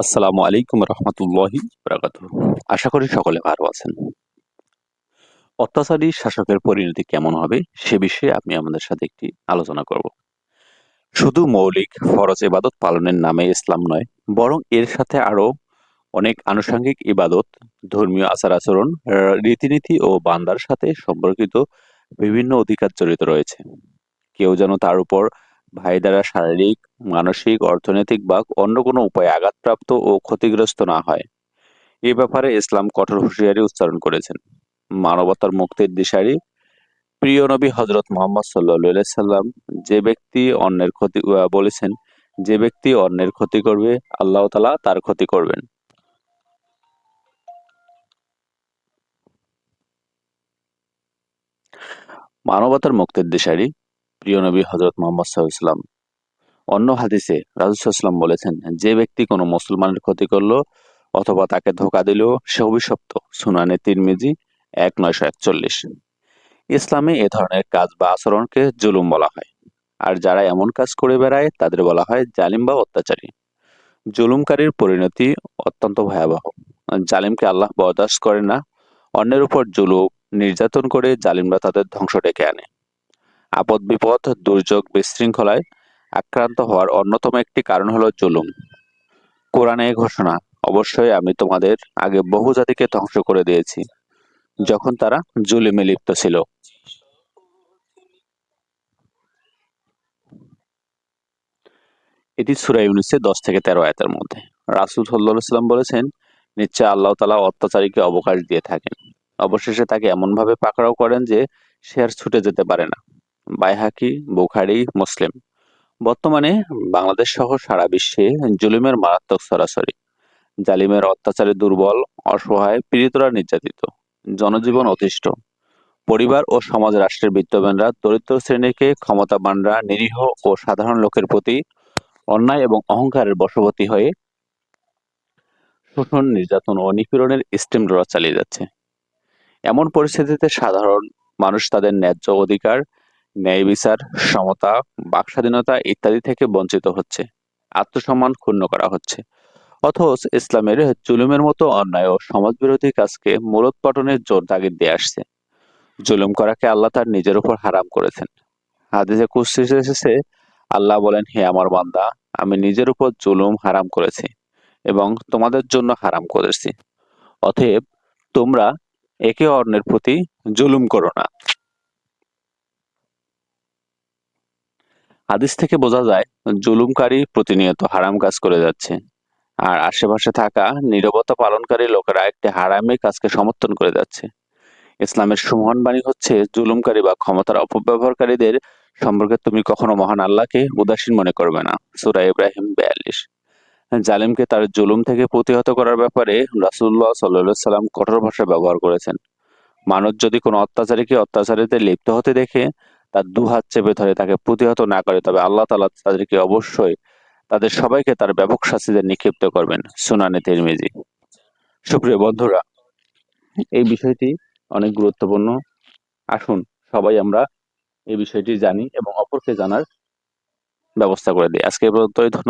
আসসালামু আলাইকুম রহমতুল্লাহি বরাকাত আশা করি সকলে ভালো আছেন। অত্যাচারী শাসকের পরিণতি কেমন হবে সে বিষয়ে আমি আমাদের সাথে একটি আলোচনা করব। শুধু মৌলিক ফরজ ইবাদত পালনের নামে ইসলাম নয়, বরং এর সাথে আরও অনেক আনুষঙ্গিক ইবাদত, ধর্মীয় আচার আচরণ, রীতিনীতি ও বান্দার সাথে সম্পর্কিত বিভিন্ন অধিকার জড়িত রয়েছে। কেউ যেন তার উপর ভাই দ্বারা শারীরিক, মানসিক, অর্থনৈতিক বা অন্য কোনো উপায়ে আঘাতপ্রাপ্ত ও ক্ষতিগ্রস্ত না হয়। এ ব্যাপারে ইসলাম কঠোর হুঁশিয়ারি উচ্চারণ করেছেন। মানবতার মুক্তির দিশারি, প্রিয় নবী হজরত মোহাম্মদ সাল্লাহ সাল্লাম যে ব্যক্তি অন্যের ক্ষতি বলেছেন, যে ব্যক্তি অন্যের ক্ষতি করবে, আল্লাহ তালা তার ক্ষতি করবেন। মানবতার মুক্তির দিশারি প্রিয় নবী হজরত মোহাম্মদ সাল্লাম। অন্য হাদিসে রাজুসাল্লাম বলেছেন, যে ব্যক্তি কোনো মুসলমানের ক্ষতি করল অথবা তাকে ধোকা দিল, সে অভিশপ্ত। সুনানে তিরমিজি এক নয়শো একচল্লিশ। ইসলামে এ ধরনের কাজ বা আচরণকে জুলুম বলা হয়। আর যারা এমন কাজ করে বেড়ায়, তাদের বলা হয় জালিম বা অত্যাচারী। জুলুমকারীর পরিণতি অত্যন্ত ভয়াবহ। জালিমকে আল্লাহ বরদাস্ত করে না। অন্যের উপর জুলুম, নির্যাতন করে জালিমরা তাদের ধ্বংস ডেকে আনে। আপদ বিপদ দুর্যোগ বিশৃঙ্খলায় আক্রান্ত হওয়ার অন্যতম একটি কারণ হলো জুলুম। কোরআনে ঘোষণা, অবশ্যই আমি তোমাদের আগে বহু জাতিকে ধ্বংস করে দিয়েছি, যখন তারা জুলিমে লিপ্ত ছিল। এটি সুরা ইউনিসের দশ থেকে তেরো আয়তের মধ্যে। রাসুল সাল্লাম বলেছেন, নিশ্চয় আল্লাহ তালা অত্যাচারীকে অবকাশ দিয়ে থাকেন। অবশেষে তাকে এমনভাবে পাকড়াও করেন যে সে আর ছুটে যেতে পারে না। বাইহাকি, বুখারি, মুসলিম। বর্তমানে বাংলাদেশ সহ সারা বিশ্বে জুলুমের মারাত্মক সরাসরি। জালিমের অত্যাচারে দুর্বল, অসহায়, পীড়িতরা নির্যাতিত। জনজীবন অতিষ্ঠ। পরিবার ও সমাজ রাষ্ট্রের বিত্তবানরা দরিদ্র শ্রেণীকে ক্ষমতাবানরা নিরীহ ও সাধারণ লোকের প্রতি অন্যায় এবং অহংকারের বশবর্তী হয়ে শোষণ, নির্যাতন ও নিপীড়নের স্টিম স্টিমরোলার চালিয়ে যাচ্ছে। এমন পরিস্থিতিতে সাধারণ মানুষ তাদের ন্যায্য অধিকার ন্যায় বিচার, সমতা, বাকস্বাধীনতা ইত্যাদি থেকে বঞ্চিত হচ্ছে। আত্মসম্মান ক্ষুণ্ণ করা হচ্ছে। অথচ ইসলামের জুলুমের মতো অন্যায় ও সমাজবিরোধী কাজকে মূলোৎপাটনের জোর তাগিদ দিয়ে আসছে। জুলুম করাকে আল্লাহ তার নিজের উপর হারাম করেছেন। হাদিসে কুস্তি এসেছে, আল্লাহ বলেন, হে আমার বান্দা, আমি নিজের উপর জুলুম হারাম করেছি এবং তোমাদের জন্য হারাম করেছি। অতএব তোমরা একে অন্যের প্রতি জুলুম করো না। হাদিস থেকে বোঝা যায়, জুলুমকারী প্রতিনিয়ত হারাম কাজ করে যাচ্ছে। আর আশেপাশে থাকা নিরবতা পালনকারী লোকেরা একটি হারামি কাজকে সমর্থন করে যাচ্ছে। ইসলামের সুমহান বাণী হচ্ছে, জুলুমকারী বা ক্ষমতার অপব্যবহারকারীদের সম্পর্কে তুমি কখনো মহান আল্লাহকে উদাসীন মনে করবে না। সুরা ইব্রাহিম বিয়াল্লিশ। জালিমকে তার জুলুম থেকে প্রতিহত করার ব্যাপারে রাসুল্লাহ সাল্লা সাল্লাম কঠোর ভাষা ব্যবহার করেছেন। মানুষ যদি কোনো অত্যাচারীকে অত্যাচারীতে লিপ্ত হতে দেখে তার দু হাত চেপে ধরে তাকে প্রতিহত না করে, তবে আল্লাহ তালা তাদেরকে অবশ্যই তাদের সবাইকে তার ব্যাপক শাস্তিতে নিক্ষিপ্ত করবেন সুনানে তিরমিজি। সুপ্রিয় বন্ধুরা, এই বিষয়টি অনেক গুরুত্বপূর্ণ। আসুন সবাই আমরা এই বিষয়টি জানি এবং অপরকে জানার ব্যবস্থা করে দিই। আজকে পর্যন্তই, ধন্যবাদ।